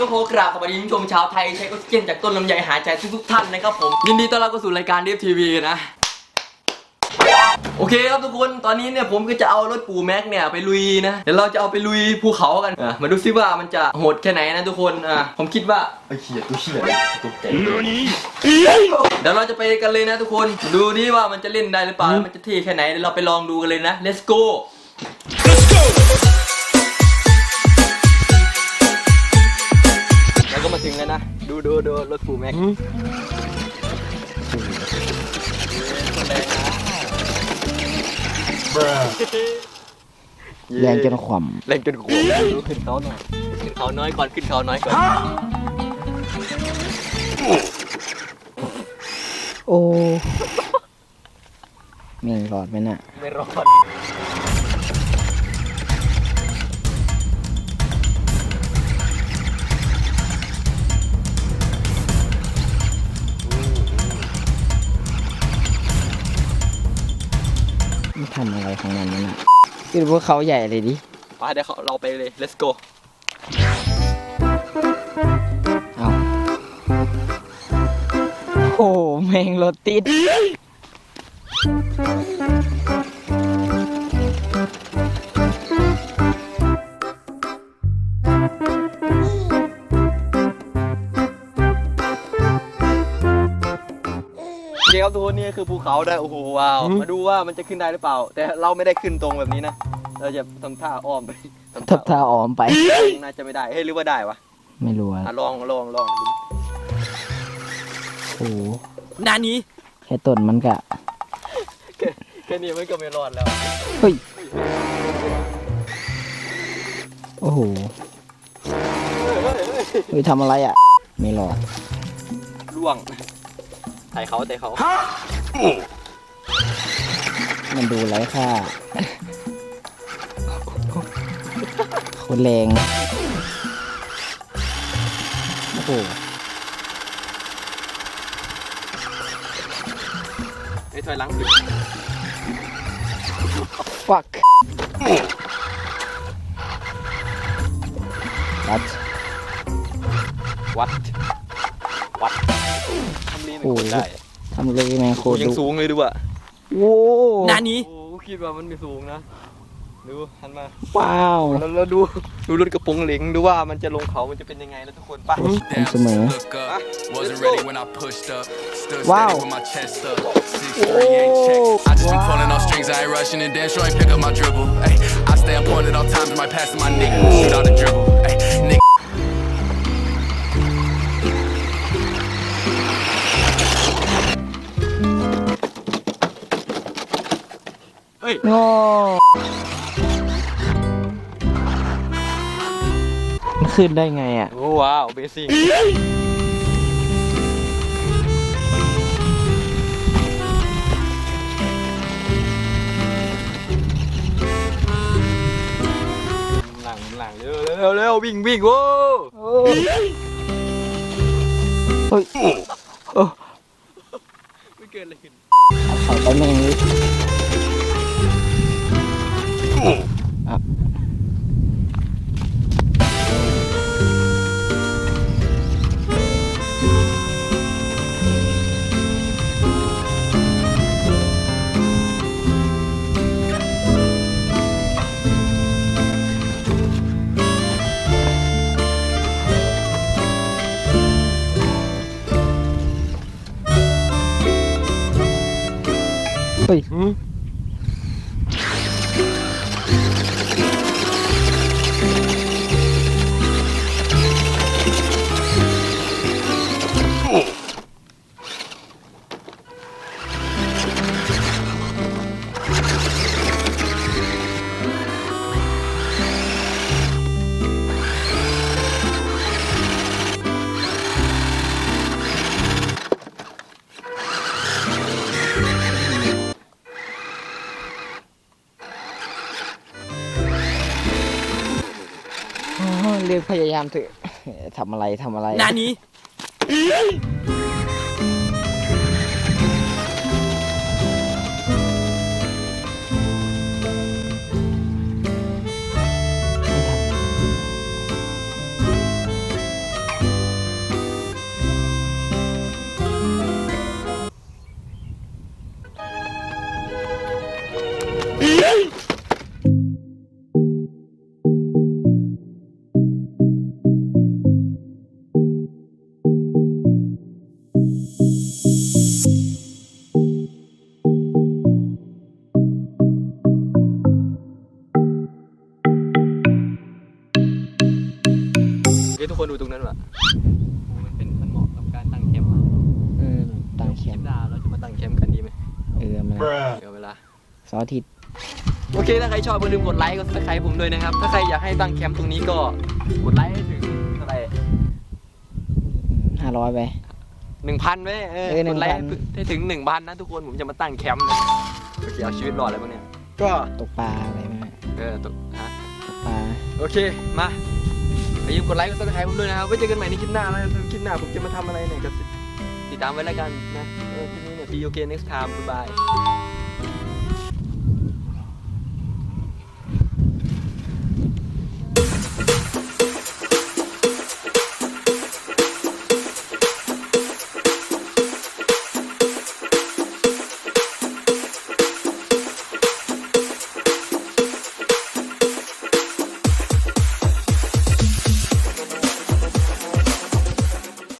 ก็โฮกราบสวัสดีคุณผู้ชมชาวไทยใช้ก็เกนจากต้นลำไยหายใจทุกๆท่านนะครับผม ยินดีต้อนรับเข้าสู่รายการเดฟทีวีนะ โอเคครับทุกคนตอนนี้เนี่ยผมก็จะเอารถปูแม็กเนี่ยไปลุยนะ เดี๋ยวเราจะเอาไปลุยภูเขากันอะมาดูซิว่ามันจะโหดแค่ไหนนะทุกคนอะผมคิดว่าไอ้เหี้ยตัวเหี้ยตกใจเดี๋ยวเราจะไปกันเลยนะทุกคนดูดิว่ามันจะเล่นได้หรือเปล่ามันจะเท่แค่ไหนเดี๋ยวเราไปลองดูกันเลยนะ let's go แล้ ก็มาถึงแล้วนะ ดูดูดูรถปูแม็กแรงจนขวแรงจนขวบดูขึ้นเขาหน่อยขึ้นเขาน้อยก่อนขึ้นเขาน้อยก่อนำโอ้แม่งรอดไหมน่ะไม่รอด ของมันนั่นน่ะคือพวกเขาใหญ่เลยดิไปเดี๋ยวเขาเราไปเลย let's go เอาโอ้แม่งรถติดเดี๋ นนี่คือภูเขาได้โอ้โหว้าว มาดูว่ามันจะขึ้นได้หรือเปล่า แต่เราไม่ได้ขึ้นตรงแบบนี้นะ เราจะทำท่าอ้อมไปทำทับท่าออมไป น่าจะไม่ได้ เฮ้ยหรือว่าได้วะไม่รู้อะอะลองลองลองดูโอ้นานี้แค่ต้นมันกะแค่แค่นี้มันก็ไม่รอดแล้ว เฮ้ย โอ้โหเฮ้ยทำอะไรอะ ไม่รอดล่วงไต่เขาไต่เขา มันดูไร้ค่าโคนแรง โอ้โหไอ้ถอยหลังสิฟักวัดวัดวัดทำลีมันกดได้ ทำเลยแมงโคโอ้ตรยังดุสูงเลยดูอะโว้นานี้ โอ้คิดว่ามันไม่สูงนะ ดูหันมา ว้าวแล้วเราดู ดูรถกระโปรงเหล็งดูว่ามันจะลงเขามันจะเป็นยังไงนะทุกคนไปผมเสมอ Look up. Wasn't ready when I pushed up. Stood Wow. steady with my chest up. Six three ain't check. I just be Wow. pulling off strings. I ain't rushing and dance sure ain't pick up my dribble. Ay, I stay on point at all times. My pass to my nigga. Shoot out the dribble. Ay, โง่มันขึ้นได้ไงอะ โอ้ว้าวเบสิ่งหลังหลังเร็วเร็วเร็ววิ่งวิ่งโว้เฮ้ยไม่เกินเลยขึ้นเอาเขาไปแม่งเเเรียกพยายามเถอะทำอะไรทำอะไร นานี้ ตรงนั้นว่ะโอ้มันเป็นมันเหมาะกับการตั้งแคมป์อะเออตั้งแคคลิมปป์หน้าเราจะมาตั้งแคมป์กันดีไหมเออมันเดี๋ยวเวลาเสาร์อาทิตย์โอเค ถ้าใครชอบอย่าลืมกดไลค์กดซับสไครต์ผมด้วยนะครับ ถ้าใครอยากให้ตั้งแคมป์ตรงนี้ก็กดไลค์ให้ถึงเท่าไหร่ห้าร้อยไปหนึ่งพันไว้เออเออกดไลค์1,000ให้ถึงหนึ่งพันนะทุกคนผมจะมาตั้งแคมป์นะโอเคเอาชีวิตรอดอะไรบ้างเนี่ยก็ตกปลาอะไรไหมเออตกฮะตกปลาโอเคมา อย่าลืมกดไลค์กดซับสไครต์ผมด้วยนะครับไว้เจอกันใหม่ในคลิปหน้านะคลิปหน้าผมจะมาทำอะไรเนี่ยก็ติดตามไว้แล้วกันนะเออคลิปนี้เนี่ย see you again next time bye bye